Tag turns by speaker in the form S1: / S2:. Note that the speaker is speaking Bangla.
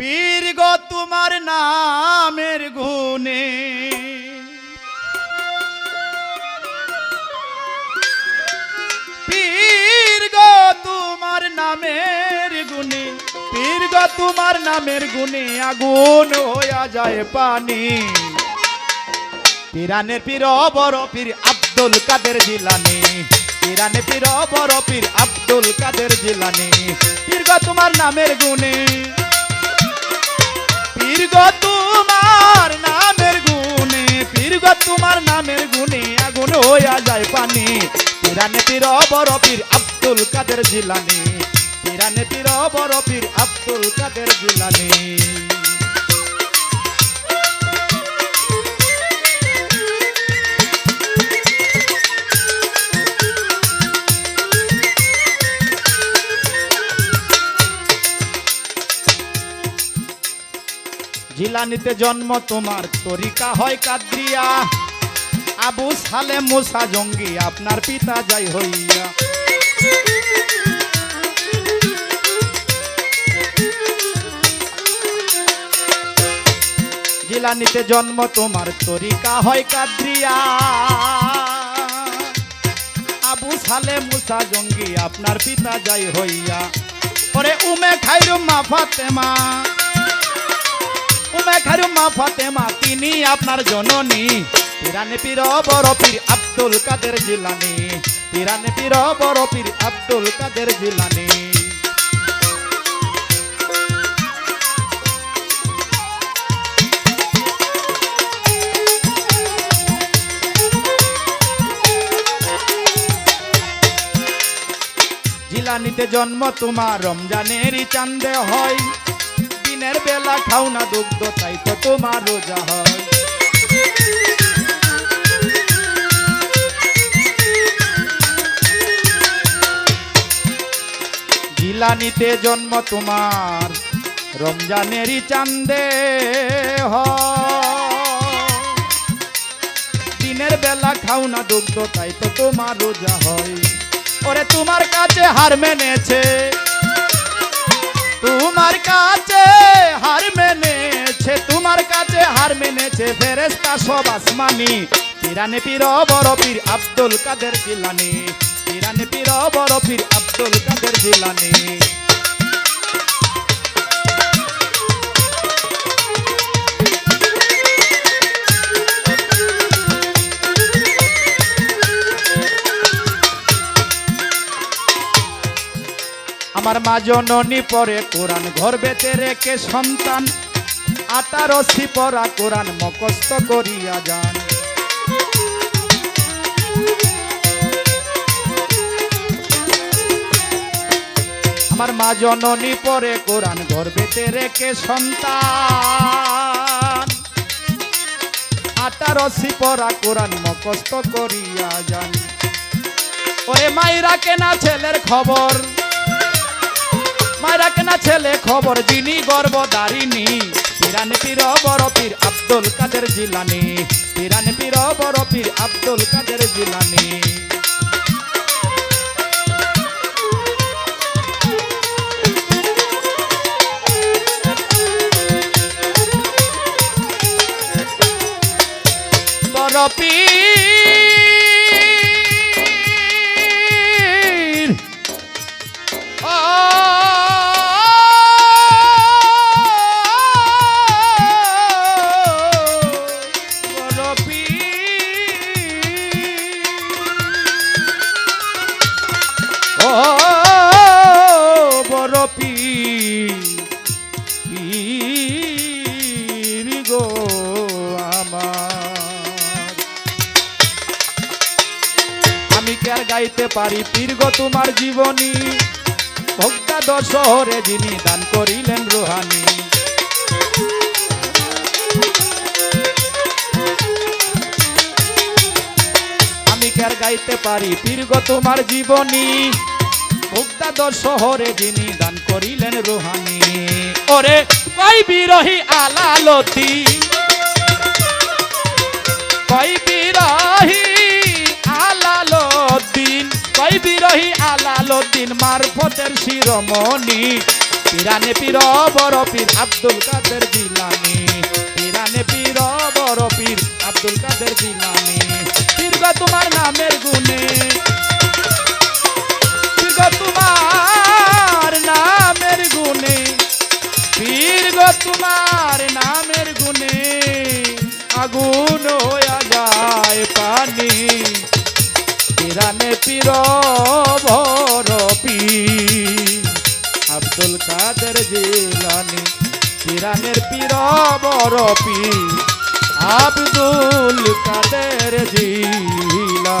S1: গো তোমার নামের গুণে। পীর গো তোমার নামের গুণে, পীর গো তোমার নামের গুণে আগুন হইয়া যায় পানি। পিরানের পীর, বড় পীর আব্দুল কাদের জিলানি। পিরানে পীর, বড় পীর আব্দুল কাদের জিলানি। পীর গো তোমার নামের গুণে। পীর গো তোমার নামের গুণে পীরগ তোমার নামের গুণে আগুন হইয়া যায় পানি। পিরানে পীর বড় পীর আব্দুল কাদের জিলানি। পিরানে পীর বড় পীর আব্দুল কাদের জিলানি। জিলানিতে জন্ম তোমার, তরিকা হয় কাদ্রিয়া। আবু সালে মুসা জঙ্গি, আপনার পিতা যাই হইয়া। জিলানিতে জন্ম তোমার, তরিকা হয় কাদ্রিয়া। আবু সালে মুসা জঙ্গি, আপনার পিতা যাই হইয়া। পরে উমে খাইরু মা ফাতেমা। উমে খাইরু মা ফাতেমা, তিনি আপনার জননী। পিরানে পীর বড় পীর আব্দুল কাদের জিলানি। পিরানে পীর বড় পীর আব্দুল কাদের জিলানি। জিলানিতে জন্ম তোমার রমজানেরই চান্দে হয়। দিনের বেলা খাও না দুগ্ধ, তাই তো তোমার রোজা হয়। জিলানিতে জন্ম তোমার, রমজানেরই চান্দে দিনের বেলা খাও না দুগ্ধ, তাই তো তোমার রোজা হয়। ওরে তোমার কাছে হার মেনেছে। তোমার কাছে হার মেনেছে, তোমার কাছে হার মেনেছে ফেরেস্তা সব আসমানি। পিরানে পীর বড় পীর আব্দুল কাদের জিলানি, পিরানে পীর বড় পীর আব্দুল কাদের জিলানি। আমার মা জননী পরে কোরআন ঘর বেতে রেখে সন্তান। আটার পরা কোরআন মকস্ত করিয়া যান। আমার মা জননী পরে কোরআন ঘর বেতে রেখে সন্তান। আটার পরা কোরআন মকস্ত করিয়া যান। ওরে মাইরা কেনা ছেলের খবর। মায়েরা কেনা ছেলে খবর, যিনি গর্ব দারিনি পিরান পীর বড় পীর আব্দুল কাদের জিলানি। পিরান পীর বড় পীর আব্দুল কাদের জিলানি। গাইতে পারি গো তোমার জীবনী। ভক্তা শহরে যিনি দান করিলেন রোহানি। আমি কি আর গাইতে পারি গো তোমার জীবনী? ভক্তা শহরে যিনি দান করিলেন রোহানি। ওরে কই বিরহি আলালতি। কই বিরহি আলালদ্দিন মারফতের শিরোমণি। পিরানে পীর বড় পীর আব্দুল কাদের জিলানি। পিরানে পীর বড় পীর আব্দুল কাদের জিলানি। গো তোমার নামের গুণে। গো তোমার নামের গুণে। গো তোমার নামের গুণে। আগুন হইয়া যায় পানি। পিরানে পীর ভরপি আব্দুল কাদের জিলানি পিরানের পীর বরপি আব্দুল কাদের জিলানি।